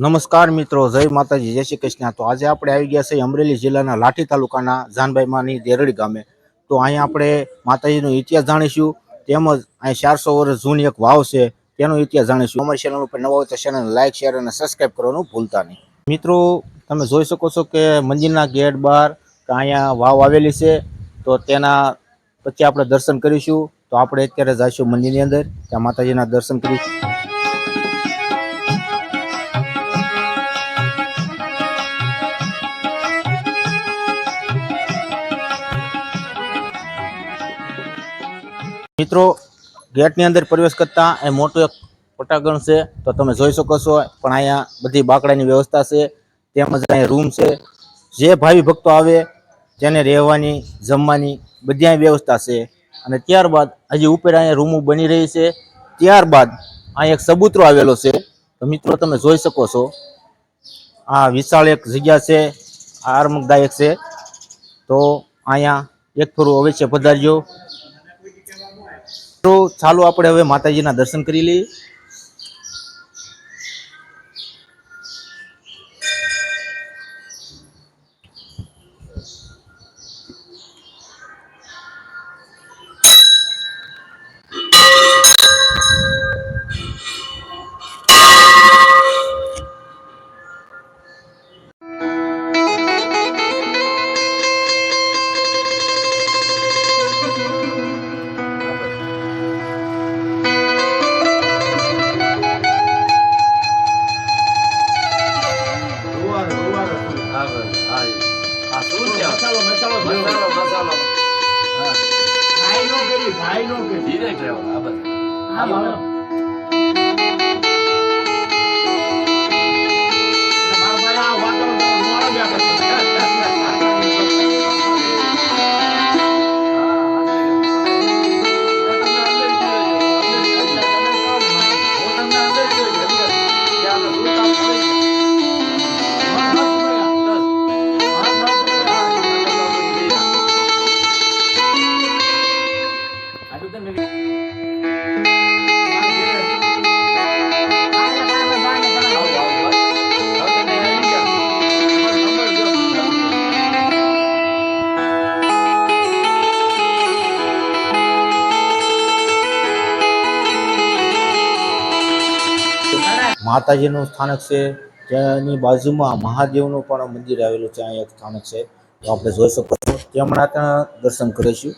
નમસ્કાર મિત્રો, જય માતાજી, જય શ્રી કૃષ્ણ. તો આજે આપણે આવી ગયા છે અમરેલી જિલ્લાના લાઠી તાલુકાના જાનભાઈમાની દેરડી ગામે. તો અહીંયા આપણે માતાજીનો ઇતિહાસ જાણીશું, તેમજ અહીં ચારસો વર્ષ જૂની એક વાવ છે, તેનો ઇતિહાસ જાણીશું. અમારી ચેનલ ઉપર નવા હોય ચેનલ લાઇક શેર અને સબસ્ક્રાઈબ કરવાનું ભૂલતા નહીં. મિત્રો, તમે જોઈ શકો છો કે મંદિરના ગેટ બહાર અહીંયા વાવ આવેલી છે, તો તેના પછી આપણે દર્શન કરીશું. તો આપણે અત્યારે જઈશું મંદિરની અંદર, ત્યાં માતાજીના દર્શન કરીશું. મિત્રો, ગેટની અંદર પ્રવેશ કરતા એ મોટું એક પટાગણ છે, તો તમે જોઈ શકો છો, પણ અહીંયા બધી બાકડાની વ્યવસ્થા છે, તેમજ અહીંયા રૂમ છે. જે ભાવિ ભક્તો આવે તેને રહેવાની, જમવાની બધી વ્યવસ્થા છે. અને ત્યારબાદ હજી ઉપર અહીંયા રૂમો બની રહી છે. ત્યારબાદ અહીં એક સબૂતરો આવેલો છે. તો મિત્રો, તમે જોઈ શકો છો, આ વિશાળ એક જગ્યા છે આરામદાયક છે. તો અહીંયા એક ફરું અવશ્ય પધારજો. તો ચાલો આપણે હવે માતાજીના દર્શન કરી લઈએ. માતાજીનું સ્થાનક છે. ત્યાંની બાજુમાં મહાદેવનું પણ મંદિર આવેલું છે. અહીંયા એક સ્થાનક છે. તો આપણે જોઈ શકો છો. ત્યાં દર્શન કરીશું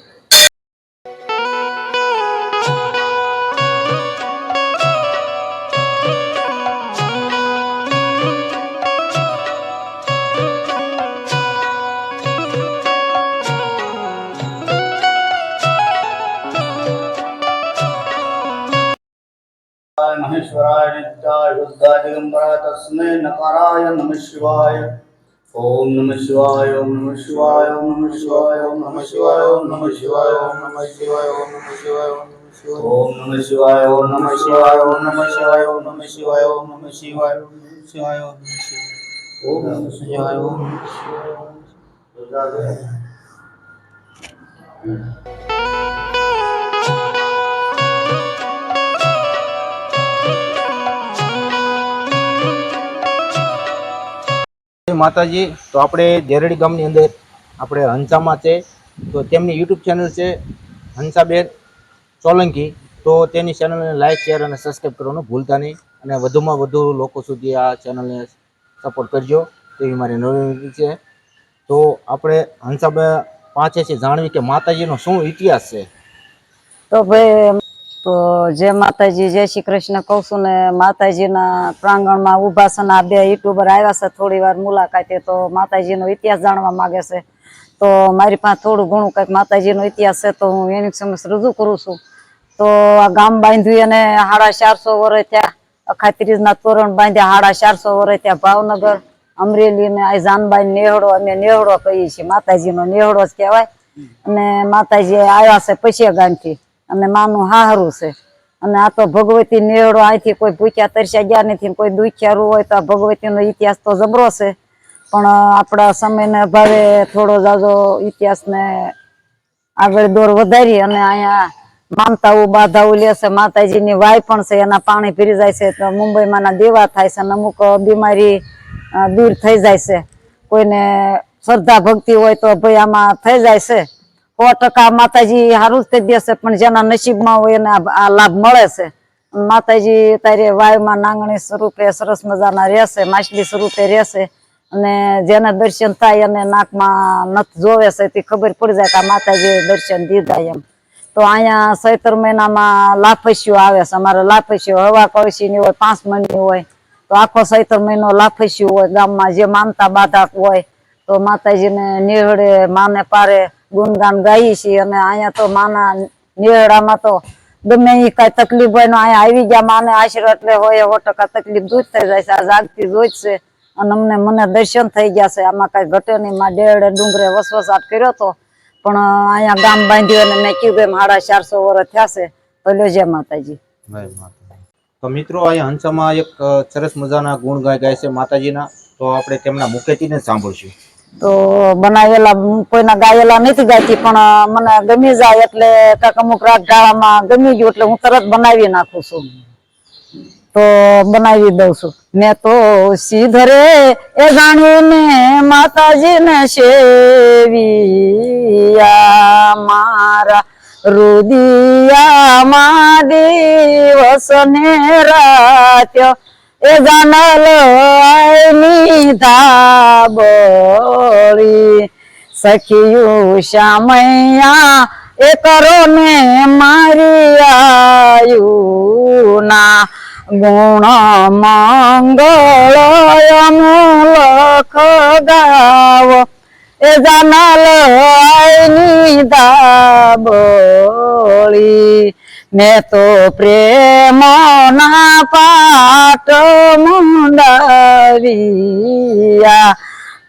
महेश्वराय नित्याय शुद्धाय दिगंबराय तस्मै नकाराय नमः शिवाय ओम नमः शिवाय ओम नमः शिवाय ओम नमः शिवाय ओम नमः शिवाय ओम नमः शिवाय ओम नमः शिवाय ओम नमः शिवाय ओम नमः शिवाय ओम नमः शिवाय ओम नमः शिवाय ओम नमः शिवाय ओम नमः शिवाय ओम नमः शिवाय ओम नमः शिवाय ओम नमः शिवाय ओम नमः शिवाय જય માતાજી. તો આપણે દેરડી ગામની અંદર આપણે હંસામાં છે. તો તેમની યુટ્યુબ ચેનલ છે હંસાબેન સોલંકી. તો તેની ચેનલને લાઇક શેર અને સબસ્ક્રાઈબ કરવાનું ભૂલતા નહીં. અને વધુમાં વધુ લોકો સુધી આ ચેનલને સપોર્ટ કરજો. તેવી મારી નવી છે. તો આપણે હંસાબેન છે. જાણવી કે માતાજીનો શું ઇતિહાસ છે? તો ભાઈ તો જે માતાજી, જય શ્રી કૃષ્ણ કહું છું ને, માતાજીના પ્રાંગણમાં ઊભા છે આ બે યુટ્યુબર આવ્યા છે, થોડી વાર મુલાકાતે, તો માતાજીનો ઇતિહાસ જાણવા માંગે છે. તો મારી પાસે થોડું ઘણું કંઈક માતાજીનો ઇતિહાસ છે, તો હું એની સમક્ષ રજૂ કરું છું. તો આ ગામ બાંધ્યું અને સાડા ચારસો વર્ષ ત્યાં અખાત્રીજના તોરણ બાંધ્યા સાડા ચારસો વર્ષ ત્યાં ભાવનગર, અમરેલી ને આ જાનબાઈ નેહડો, અમે નેહડો કહીએ છીએ, માતાજીનો નેહડો જ કહેવાય. અને માતાજી આવ્યા છે પછી ગામથી. અને માનું હાહરું છે. અને આ તો ભગવતી નેવડો અહીંથી કોઈ ભૂખ્યા, તરસ્યા ગયા નથી કોઈ દુખ્યારું હોય તો આ ભગવતીનો ઇતિહાસ તો જબરો છે. પણ આપણા સમયના અભાવે થોડો જાજો ઇતિહાસને આગળ દોર વધારી અને અહીંયા માનતાઓ, બાધાઓ લે છે. માતાજીની વાય પણ છે, એના પાણી પીરી જાય છે. તો મુંબઈમાંના દેવા થાય છે અને અમુક બીમારી દૂર થઈ જાય છે. કોઈને શ્રદ્ધા ભક્તિ હોય તો ભાઈ આમાં થઈ જાય છે. સો ટકા માતાજી સારું જ દેશે પણ જેના નસીબમાં હોય એને આ લાભ મળે છે. માતાજી તારે વાયુમાં નાંગણી સ્વરૂપે સરસ મજાના રહેશે, માછલી સ્વરૂપે રહેશે, અને જેના દર્શન થાય અને નાકમાં નથ જોવે છે, તે ખબર પડી જાય કે આ માતાજીએ દર્શન દીધા એમ. તો અહીંયા સૈતર મહિનામાં લાફસ્યો આવે છે. અમારે લાફસ્યો હવા કળશીની હોય, પાંચ મણની હોય, તો આખો સૈતર મહિનો લાફસ્યું હોય ગામમાં, જે માનતા બાધા હોય, તો માતાજીને નિહળે, માને પારે ગુણગાન ગાઈએ છીએ. અને અહીંયા તો માના નિહળામાં તો ગમે એ કઈ તકલીફ હોય અહીંયા આવી ગયા માને આશરો એટલે હોય સો ટકા તકલીફ દૂર થઈ જાય છે. જાગતી જોઈ અને અમને મને દર્શન થઈ ગયા છે. આમાં કઈ ઘટે નહીં. માં ડેડે ડુંગરે વસવસાટ કર્યો તો પણ અહીંયા ગામ બાંધ્યું અને મેં કીધું એમ સાડા ચારસો વર્ષ થયા છે. તો જય માતાજી. તો મિત્રો, અહીંયા હંસામાં એક સરસ મજાના ગુણ ગાય ગાય છે માતાજીના. તો આપણે તેમના મુકેતીને સાંભળશું. તો બનાવેલા, કોઈના ગાયેલા નથી ગાતી પણ મને ગમી જાય એટલે કાંક અમુક રાત ગાળામાં ગમી ગયું એટલે હું તરત બનાવી નાખું છું. તો બનાવી દઉં છું. મેં તો સીધરે એ જાણીને માતાજીને સેવિયા મારા રુદિયામાં દિવસ ને રાત્યો એ જાનલો આઈની ધાબોળી સખિયું શ્યામૈયા, એ કરો ને મારી આયુના ગુણ મંગળ અમૂલ ખગાવ. એ જાનલ આઈની ધાબળી મેં તો પ્રેમ ના પાટ મુંડાવિયા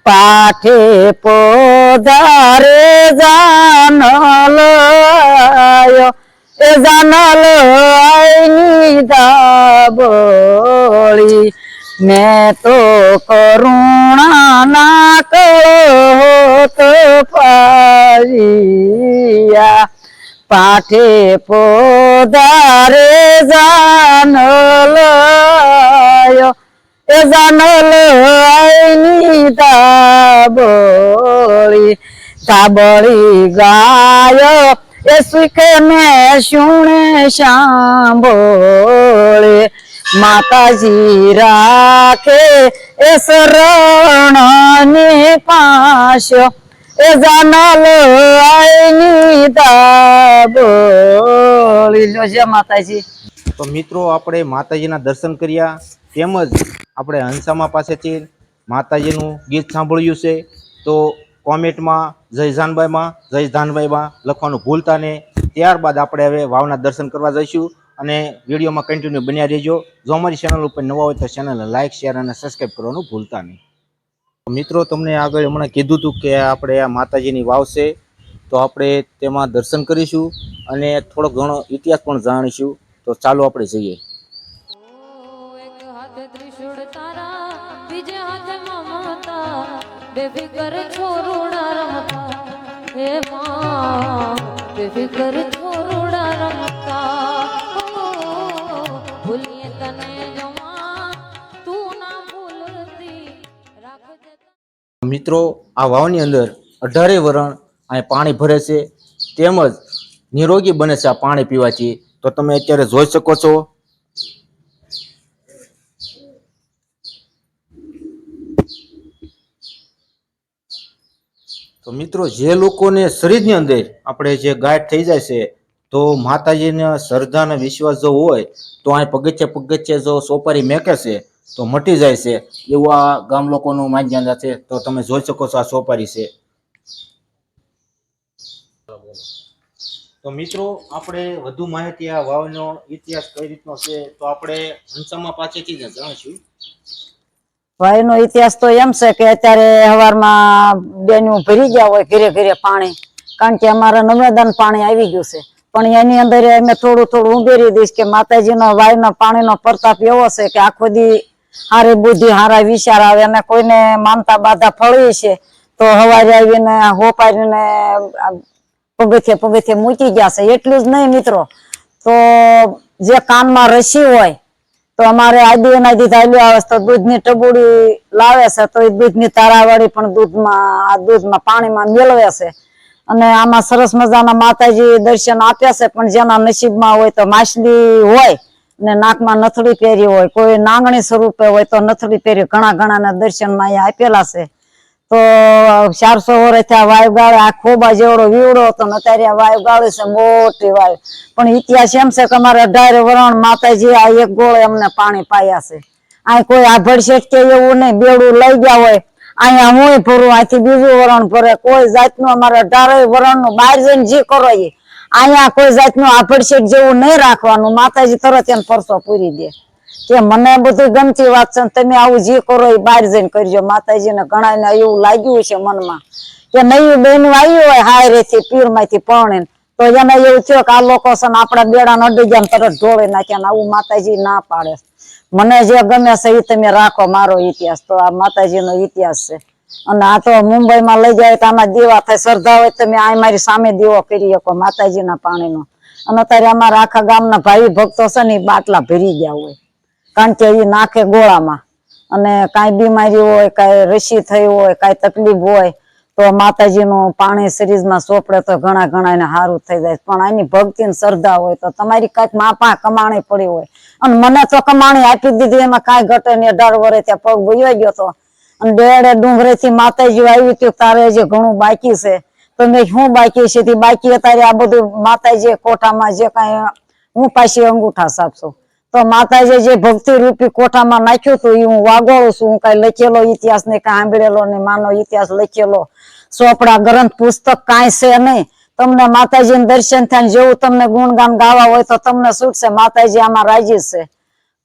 પાઠે પોધારે જાનલ આયો એ જાનલ આઈની ધાબળી મેં તો કરુણાના કળોત પારિયા પાઠે પોધારે જાનલયો એ જાનલ આઈની તાબળી તાબળી ગાય. એ સુખે ને શુણે સાંભળે. માતાજી રાખે એ શરણ ને પાશો જાનલ આઈની તાબળી લો જય માતાજી. તો મિત્રો, આપણે માતાજીના દર્શન કર્યા, તેમજ આપણે હંસામા પાસેથી માતાજીનું ગીત સાંભળ્યું છે. તો કોમેન્ટમાં જય જાનબાઈમાં જય જાનબાઈમાં લખવાનું ભૂલતા નહીં. ત્યારબાદ આપણે હવે વાવના દર્શન કરવા જઈશું અને વિડીયોમાં કન્ટિન્યુ બન્યા રહેજો. જો અમારી ચેનલ ઉપર નવા હોય તો ચેનલને લાઇક શેર અને સબસ્ક્રાઈબ કરવાનું ભૂલતા નહીં. મિત્રો, તમને આગળ હમણાં કીધું હતું કે આપણે આ માતાજીની વાવ છે, તો આપણે તેમાં દર્શન કરીશું અને થોડો ઘણો ઇતિહાસ પણ જાણીશું. તો ચાલો આપણે જઈએ. ભૂલીએ તને મિત્રો, આ વાવની અંદર અઢારે વરણ અહીં પાણી ભરે છે. તેમજ નિરોગી બને છે આ પાણી પીવાથી. તો તમે અત્યારે જોઈ શકો છો. તો મિત્રો, જે લોકોને શરીરની અંદર આપણે જે ગાંઠ થઈ જાય છે, તો માતાજીના શ્રદ્ધાના વિશ્વાસ જો હોય, તો અહીં પગથિયે પગથિયે જો સોપારી મેકે છે તો મટી જાય છે. એવું આ ગામ લોકોનું માન્યતા છે તો તમે જોઈ શકો છો આ સોપારી છે. તો મિત્રો આપણે વધુ માહિતી આ વાવનો ઇતિહાસ કઈ રીતનો છે તો આપણે હંસામા પાસેથી જ જાણીશું. વાયુનો ઇતિહાસ તો એમ છે કે અત્યારે હવારમાં બેનું ભરી ગયા હોય ઘેરે ઘીરે પાણી કારણ કે અમારે નવેદન પાણી આવી ગયું છે. પણ એની અંદર અમે થોડું થોડું ઉમેરી દઈશ કે માતાજીનો વાયુના પાણીનો પ્રતાપ એવો છે કે આખો દી હારી બુદ્ધિ, હારા વિચાર આવે, અને કોઈને માનતા બાધા ફળવી છે, તો હવારે આવીને હોપારીને પગથિયે પગથિયે મૂકી ગયા છે. એટલું જ નહીં મિત્રો. તો જે કાનમાં રસી હોય, તો અમારે આદિ અનાદિ ચાલ્યું આવે તો દૂધની ટબુડી લાવે છે, તો એ દૂધની તારાવાળી પણ દૂધમાં, આ દૂધમાં પાણીમાં મેળવે છે. અને આમાં સરસ મજાના માતાજી દર્શન આપ્યા છે, પણ જેના નસીબમાં હોય તો માછલી હોય ને નાકમાં નથડી પહેરી હોય, કોઈ નાંગણી સ્વરૂપે હોય તો નથડી પહેરી ઘણા ઘણાના દર્શનમાં અહીંયા આપેલા છે. તો ચારસો વર્ષ થયા વાયુ ગાળે આ ખોબા જેવડો વીવડો હતો ને અત્યારે આ વાયુ ગાળે છે મોટી વાયુ. પણ ઇતિહાસ એમ છે કે અમારે અઢાર વરણ માતાજી આ એક ગોળે અમને પાણી પાયા છે. આ કોઈ આભડશેઠ કે એવું નહીં, બેડું લઈ ગયા હોય. અહીંયા હું ભરું, અહીંથી બીજું વરણ ભરે. કોઈ જાતનું અમારે અઢારે વરણનું બહાર જઈને જે કરો એ અહીંયા કોઈ જાતનું આભડશેક જેવું નહીં રાખવાનું. માતાજી તરત એમ પરસો પૂરી દે. કે મને બધું ગમતી વાત છે તમે આવું જે કરો એ બહાર જઈને કરજો. માતાજીને ઘણા એવું લાગ્યું છે મનમાં કે નહીં બેન આવ્યું હોય હાયથી પીરમાંથી પરણીને. તો એને એવું થયું કે આ લોકો છે ને આપણા બેડા નડી ગયા ને તરત ઢોળી નાખ્યા આવું માતાજી ના પાડે. મને જે ગમે છે એ તમે રાખો મારો ઇતિહાસ. તો આ માતાજીનો ઇતિહાસ છે. અને આ તો મુંબઈમાં લઈ જાય તો આમાં દીવા થાય, શ્રદ્ધા હોય તમે આ મારી સામે દીવો કરી શકો માતાજીના પાણીનો. અને અત્યારે અમારા આખા ગામના ભાઈ ભક્તો છે ને બાટલા ભરી ગયા હોય. કારણ કે એ નાખે ગોળામાં. અને કાંઈ બીમારી હોય, કાંઈ રસી થઈ હોય, કાંઈ તકલીફ હોય, તો માતાજીનું પાણી શરીરમાં સોપડે તો ઘણા ઘણા એને સારું થઈ જાય. પણ આની ભક્તિ ને શ્રદ્ધા હોય તો તમારી કાંઈક માપા કમાણી પડી હોય. અને મને તો કમાણી આપી દીધી, એમાં કાંઈ ઘટે ને અઢાર વર્ષ ત્યાં પગ ભૂયો ગયો તો ડેડે ડુંગરે થી માતાજી આવ્યું હતું, તારે જે ઘણું બાકી છે. તો મેં શું બાકી છે? તે બાકી અત્યારે આ બધું માતાજી કોઠામાં જે કઈ હું પાછી અંગૂઠા સાપશું. તો માતાજી જે ભક્તિ રૂપી કોઠામાં નાખ્યું હતું એ હું વાગોળું છું. હું કઈ લખેલો ઇતિહાસ ને કઈ સાંભળેલો ને માનો ઇતિહાસ લખેલો. સોપડા ગ્રંથ પુસ્તક કાંઈ છે નહીં. તમને માતાજી દર્શન થાય જેવું તમને ગુણગાન ગાવા હોય તો તમને છૂટશે માતાજી આમાં રાજી છે.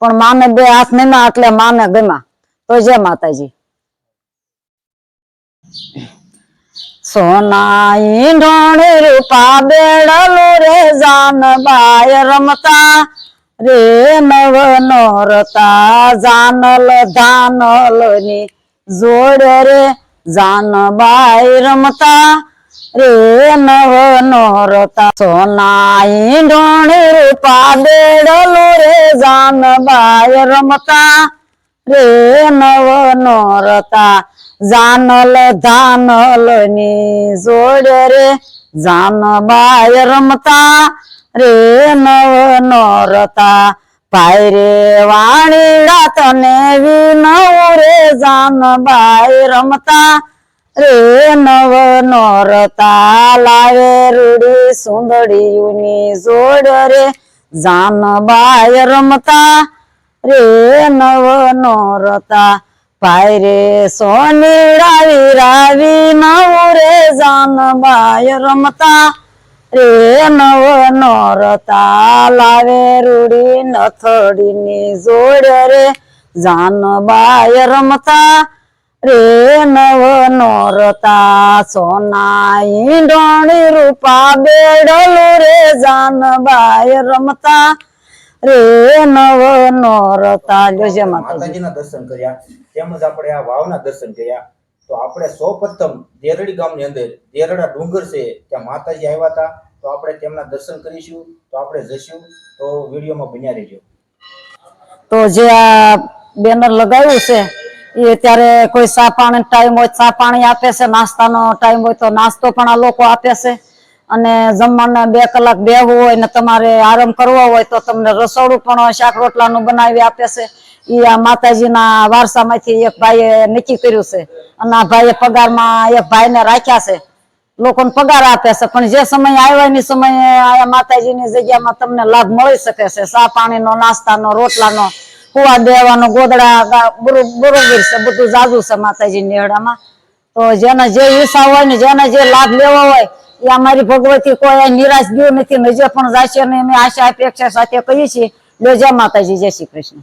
પણ માને બે હાથ નહીં એટલે માને ગમા તો જય માતાજી. સોના ઈંઢોણી રૂપા બેડલું રે જાન બાય રમતા, રે નવ નોરતા જાનલ ધાનલની જોડ રે જાન બાય રમતા, રે નવ નોરતા. સોનાઈ ઈંઢોણી રૂપા બેડલું રે જાન બાય રમતા, રે નવ નોરતા. જાનલ ધાનલની જોડ રે. જાન બાય રમતા રે નવ નરતા. ભાઈ રે વાણીડા તને વિનવ રે. જાન બાય રમતા રે નવ નરતા. લાવે રૂડી સુંદડીયુની જોડ રે. જાન બાય રમતા રે નવ નોરતા. ભાઈ રે સોની રાવી રાવી નવ રે જાન બાય રમતા. રે નવ નરતા લાવે રૂડી નથડી ની જોડ રે જાન બાય રમતા. રે નવ નોરતા સોના ઈંડોણી રૂપા બેડલું રે જાન બાય રમતા. રે નવ નોરતા. જોજે માતાજીના દર્શન કર્યા. તેમજ આપણે આ વાવના દર્શન કર્યા. તો આપણે સૌપ્રથમ દેરડી ગામની અંદર દેરડા ડુંગર છે, ત્યાં માતાજી આવ્યા હતા. તો આપણે તેમના દર્શન કરીશું, તો આપણે જશું તો વિડીયોમાં બન્યા રહેજો. તો જે આ બેનર લગાવ્યું છે, એ અત્યારે કોઈ ચા પાણી ટાઈમ હોય ચા પાણી આપે છે, નાસ્તાનો ટાઈમ હોય તો નાસ્તો પણ આ લોકો આપે છે. અને જમવાના બે કલાક બેહવું હોય ને તમારે આરામ કરવો હોય તો તમને રસોડું પણ શાક રોટલાનું બનાવી આપે છે. એ આ માતાજીના વારસામાંથી એક ભાઈએ નક્કી કર્યું છે. અને આ ભાઈએ પગારમાં એક ભાઈને રાખ્યા છે. લોકોને પગાર આપે છે, પણ જે સમય આવ્યા ની સમયે આયા માતાજીની જગ્યામાં તમને લાભ મળી શકે છે. ચા પાણીનો, નાસ્તાનો, રોટલાનો કુવા દેવાનો, ગોદડા બરોબર છે, બધું જાજુ છે માતાજીની હેડામાં તો જેને જે ઈચ્છા હોય ને જેને જે લાભ લેવો હોય એ અમારી ભગવતી કોઈ નિરાશ ગયું નથી ને જે પણ જાશે અને અમે આશા, અપેક્ષા સાથે કહીએ છીએ. લે જય માતાજી, જય કૃષ્ણ.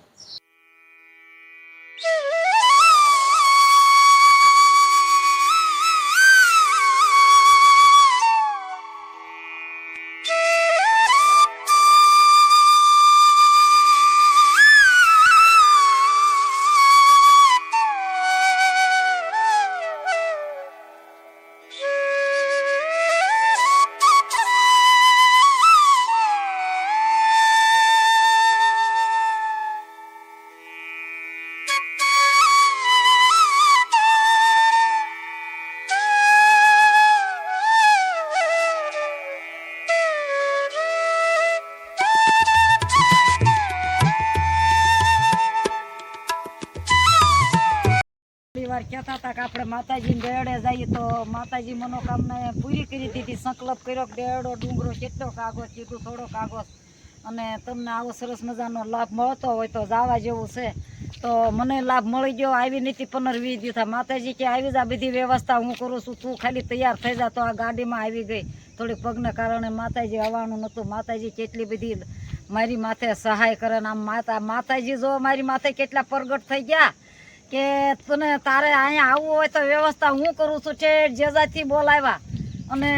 આપણે માતાજીને બેડે જઈએ તો માતાજી મનોકામના પૂરી કરી દીધી, સંકલ્પ કર્યો કે ડુંગરો કેટલો કાગોસ કીધું થોડો કાગોસ અને તમને આવો સરસ મજાનો લાભ મળતો હોય તો જવા જેવું છે. તો મને લાભ મળી ગયો, આવી નીતિ પંદર વીસ દિવસ માતાજી કે આવી જ આ બધી વ્યવસ્થા હું કરું છું, તું ખાલી તૈયાર થઈ જા તો આ ગાડીમાં આવી ગઈ. થોડી પગને કારણે માતાજી આવવાનું નહોતું. માતાજી કેટલી બધી મારી માથે સહાય કરે ને આમ માતા, માતાજી જો મારી માથે કેટલા પ્રગટ થઈ ગયા કે તને તારે અહીંયા આવવું હોય તો વ્યવસ્થા હું કરું છું છે જેજાથી બોલાવ્યા. અને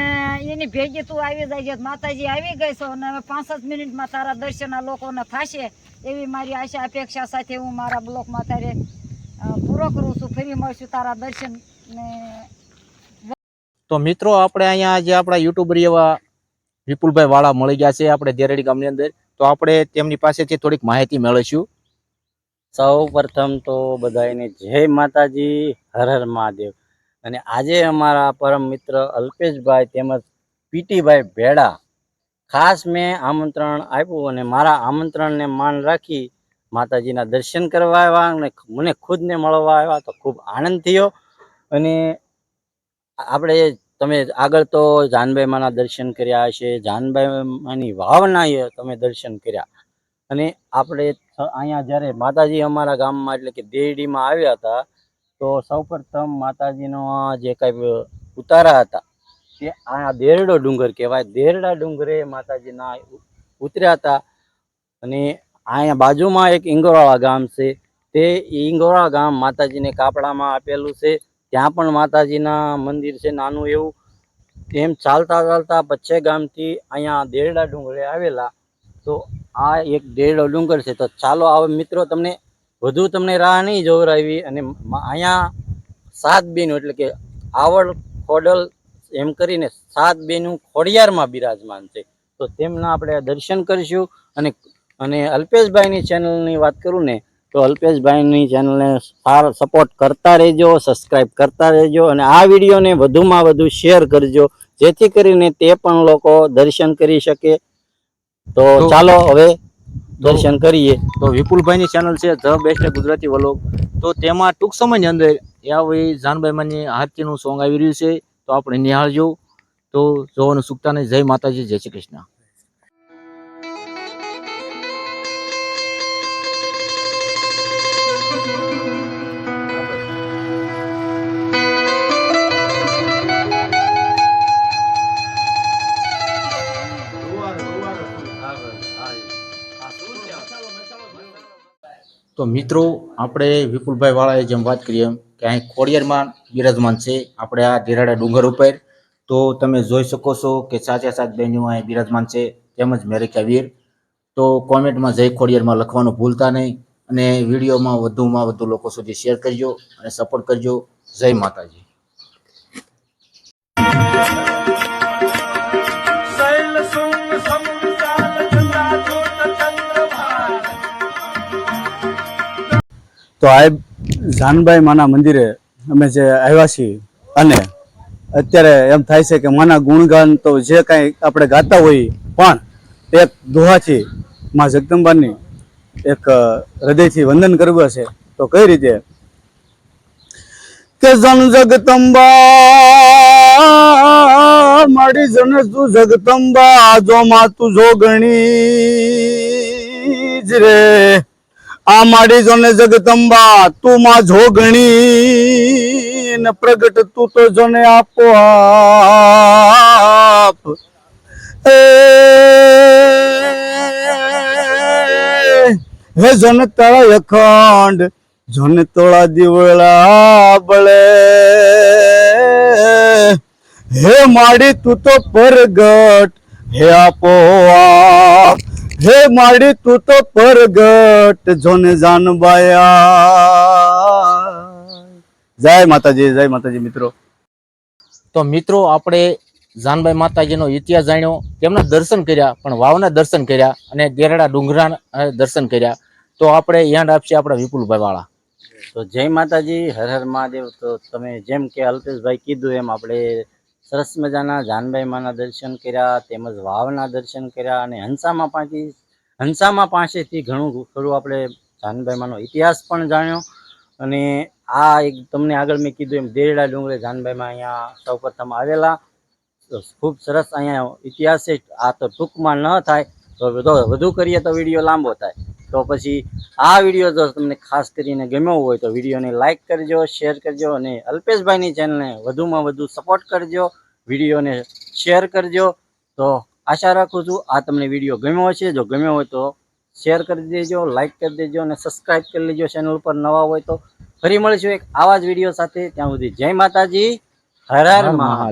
એની ભેગી તું આવી જાય માતાજી આવી ગઈ છો અને પાંચ જ મિનિટમાં તારા દર્શન લોકોને થશે. એવી મારી આશા, અપેક્ષા સાથે હું મારા બ્લોકમાં તારે પૂરો કરું છું. ફરી મળશું તારા દર્શન ને તો મિત્રો, આપણે અહીંયા જે આપણા યુટ્યુબર એવા વિપુલભાઈ વાળા મળી ગયા છે, આપણે દેરડી ગામની અંદર. તો આપણે તેમની પાસેથી થોડીક માહિતી મેળવીશું. સૌ પ્રથમ તો બધાને જય માતાજી, હર હર મહાદેવ. અને આજે અમારા પરમ મિત્ર અલ્પેશભાઈ તેમજ પીટીભાઈ ભેડા ખાસ મેં આમંત્રણ આપ્યું અને મારા આમંત્રણને માન રાખી માતાજીના દર્શન કરવા આવ્યા અને મને ખુદને મળવા આવ્યા તો ખૂબ આનંદ થયો. અને આપણે તમે આગળ તો જાનભાઈ માના દર્શન કર્યા હશે, જાનભાઈ માની વાવના તમે દર્શન કર્યા. અને આપણે અહીંયા જ્યારે માતાજી અમારા ગામમાં એટલે કે દેરડીમાં આવ્યા હતા, તો સૌપ્રથમ માતાજીનો જે કાંઈ ઉતારા હતા, તે આ દેરડો ડુંગર કહેવાય. દેરડા ડુંગરે માતાજીના ઉતર્યા હતા અને અહીંયા બાજુમાં એક ઇંગોરાળા ગામ છે. તે ઇંગોરાળા ગામ માતાજીને કાપડામાં આપેલું છે. ત્યાં પણ માતાજીના મંદિર છે નાનું એવું. એમ ચાલતા ચાલતા પચ્છે ગામથી અહીંયા દેરડા ડુંગરે આવેલા. તો આ એક દેરડો ડુંગર છે. તો ચાલો આવે મિત્રો, તમને વધુ તમને રાહ નહીં જોવરાવી અને અહીંયા સાત બેનો એટલે કે આવડ ખોડલ એમ કરીને સાત બેનું ખોડિયારમાં બિરાજમાન છે. તો તેમના આપણે દર્શન કરીશું અને અને અલ્પેશભાઈની ચેનલની વાત કરું ને, તો અલ્પેશભાઈની ચેનલને સારો સપોર્ટ કરતા રહેજો, સબસ્ક્રાઈબ કરતા રહેજો અને આ વિડીયોને વધુમાં વધુ શેર કરજો, જેથી કરીને તે પણ લોકો દર્શન કરી શકે તો ચાલો હવે દર્શન કરીએ. તો વિપુલભાઈની ચેનલ છે ધ બેસ્ટ ગુજરાતી વલોગ તો તેમાં ટૂંક સમયની અંદર આવી જાનભાઈ માની હાથીનું સોંગ આવી રહ્યું છે. તો આપણે નિહાળજો. તો જોવાનું ચૂકતા ને જય માતાજી જય શ્રી કૃષ્ણ. તો મિત્રો, આપણે વિપુલભાઈ વાળાએ જેમ વાત કરી એમ કે અહીં ખોડિયારમાં બિરાજમાન છે, આપણે આ ધીરાડા ડુંગર ઉપર. તો તમે જોઈ શકો છો કે સાચા સાત બહેનો અહીં બિરાજમાન છે, તેમજ મેરિકા વીર. તો કોમેન્ટમાં જય ખોડિયારમાં લખવાનું ભૂલતા નહીં અને વિડીયોમાં વધુમાં વધુ લોકો સુધી શેર કરજો અને સપોર્ટ કરજો. જય માતાજી. તો આ જાનભાઈ માના મંદિરે અમે જે આવ્યા છીએ અને અત્યારે એમ થાય છે કે માના ગુણગાન તો જે કાંઈ આપણે ગાતા હોઈએ પણ એક દોહાથી માં જગદંબાની એક હૃદયથી વંદન કરવું છે તો કઈ રીતે? કે જન જગતંબા મારી જન તું જગતંબા જો માં તું જોગણી જ રે. આ માડી જોને જગદંબા, તું માં જોગણી, ને પ્રગટ તું તો જોને આપો આપ હે જોને તળા અખંડ, જોને તોળા દિવળા બળે. હે માડી તું તો પ્રગટ, હે આપો આપ હે માડી તું તો પરગટ જોને જાનબાયા. જય માતાજી જય માતાજી મિત્રો. તો મિત્રો આપણે જાનભાઈ માતાજીનો ઇતિહાસ જાણ્યો. તેમના દર્શન કર્યા પણ વાવના દર્શન કર્યા અને ગેરડા ડુંગરા દર્શન કર્યા. તો આપણે યાદ આપશે આપણા વિપુલભાઈ વાળા તો જય માતાજી હર હર મહાદેવ. તો તમે જેમ કે અલ્પેશભાઈ કીધું એમ આપણે સરસ મજાના જાનભાઈ માના દર્શન કર્યા, તેમજ વાવના દર્શન કર્યા અને હંસામાં પાસેથી હંસામાં પાસેથી ઘણું ખરું આપણે જાનભાઈ માનો ઇતિહાસ પણ જાણ્યો અને આ એક તમને આગળ મેં કીધું એમ દેરડા ડુંગરે જાનભાઈમાં અહીંયા સૌપ્રથમ આવેલા. ખૂબ સરસ અહીંયા ઇતિહાસ છે. આ તો ટૂંકમાં ન થાય તો વધુ કરીએ તો વીડિયો લાંબો થાય. તો પછી આ વીડિયો જો તમને ખાસ કરીને ગમ્યો હોય તો વિડીયોને લાઇક કરજો, શેર કરજો અને અલ્પેશભાઈની ચેનલને વધુમાં વધુ સપોર્ટ કરજો, વિડીયોને શેર કરજો. તો આશા રાખું છું આ તમને વીડિયો ગમ્યો હશે. જો ગમ્યો હોય તો શેર કરી દેજો લાઇક કરી દેજો અને સબસ્ક્રાઈબ કરી લેજો ચેનલ ઉપર નવા હોય તો. ફરી મળીશું એક આવા જ વીડિયો સાથે. ત્યાં સુધી જય માતાજી. હર મહાદેવ.